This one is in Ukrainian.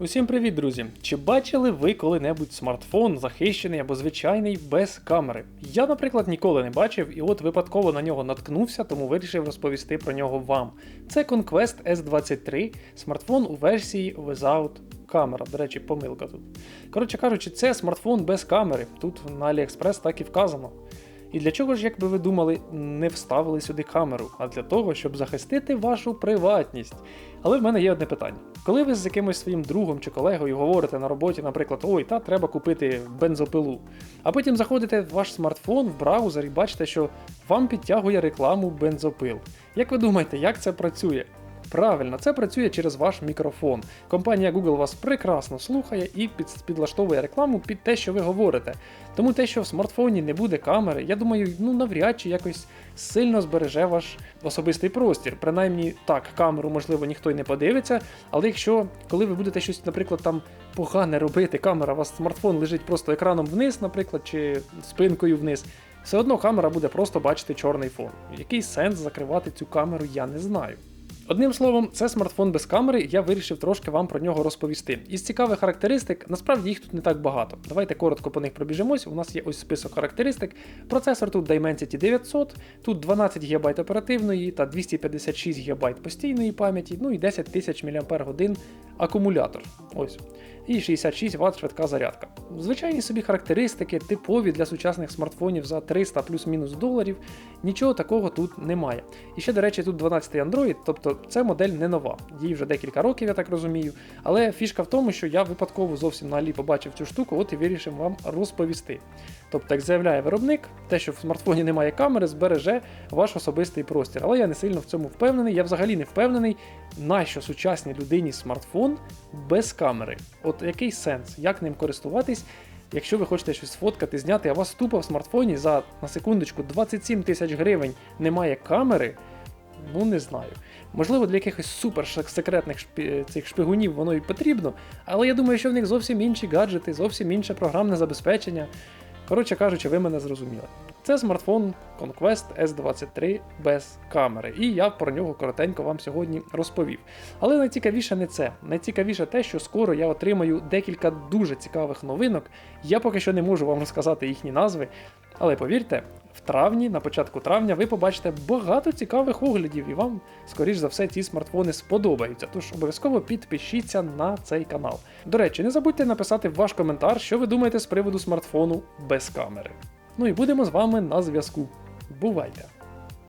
Усім привіт, друзі! Чи бачили ви коли-небудь смартфон, захищений або звичайний без камери? Я, наприклад, ніколи не бачив, і от випадково на нього наткнувся, тому вирішив розповісти про нього вам. Це Conquest S23, смартфон у версії Without Camera. До речі, помилка тут. Коротше кажучи, це смартфон без камери. Тут на AliExpress так і вказано. І для чого ж, як би ви думали, не вставили сюди камеру, а для того, щоб захистити вашу приватність. Але в мене є одне питання: коли ви з якимось своїм другом чи колегою говорите на роботі, наприклад, ой, та треба купити бензопилу, а потім заходите в ваш смартфон в браузер і бачите, що вам підтягує рекламу бензопил. Як ви думаєте, як це працює? Правильно, це працює через ваш мікрофон. Компанія Google вас прекрасно слухає і підлаштовує рекламу під те, що ви говорите. Тому те, що в смартфоні не буде камери, я думаю, ну навряд чи якось сильно збереже ваш особистий простір. Принаймні, так, камеру, можливо, ніхто й не подивиться, але якщо коли ви будете щось, наприклад, там погане робити, камера, у вас смартфон лежить просто екраном вниз, наприклад, чи спинкою вниз. Все одно камера буде просто бачити чорний фон. Який сенс закривати цю камеру, я не знаю. Одним словом, це смартфон без камери, я вирішив трошки вам про нього розповісти. Із цікавих характеристик, насправді їх тут не так багато. Давайте коротко по них пробіжимось. У нас є ось список характеристик. Процесор тут Dimensity 900, тут 12 ГБ оперативної та 256 ГБ постійної пам'яті, ну і 10 тисяч мАч акумулятор. Ось. І 66 Вт швидка зарядка. Звичайні собі характеристики, типові для сучасних смартфонів за 300 плюс-мінус доларів. Нічого такого тут немає. І ще, до речі, тут 12-й Android, тобто це модель не нова. Їй вже декілька років, я так розумію. Але фішка в тому, що я випадково зовсім на Алі побачив цю штуку, от і вирішив вам розповісти. Тобто, як заявляє виробник, те, що в смартфоні немає камери, збереже ваш особистий простір. Але я не сильно в цьому впевнений. Я взагалі не впевнений, нащо сучасній людині смартфон без камери. От який сенс, як ним користуватись? Якщо ви хочете щось сфоткати, зняти, а у вас тупо в смартфоні за на секундочку 27 тисяч гривень немає камери, ну не знаю. Можливо, для якихось супер секретних шпі... цих шпигунів воно і потрібно, але я думаю, що в них зовсім інші гаджети, зовсім інше програмне забезпечення. Коротше кажучи, ви мене зрозуміли. Це смартфон Conquest S23 без камери, і я про нього коротенько вам сьогодні розповів. Але найцікавіше не це. Найцікавіше те, що скоро я отримаю декілька дуже цікавих новинок. Я поки що не можу вам розказати їхні назви. Але повірте, в травні, на початку травня, ви побачите багато цікавих оглядів, і вам, скоріш за все, ці смартфони сподобаються. Тож обов'язково підпишіться на цей канал. До речі, не забудьте написати ваш коментар, що ви думаєте з приводу смартфону без камери. Ну і будемо з вами на зв'язку. Бувайте!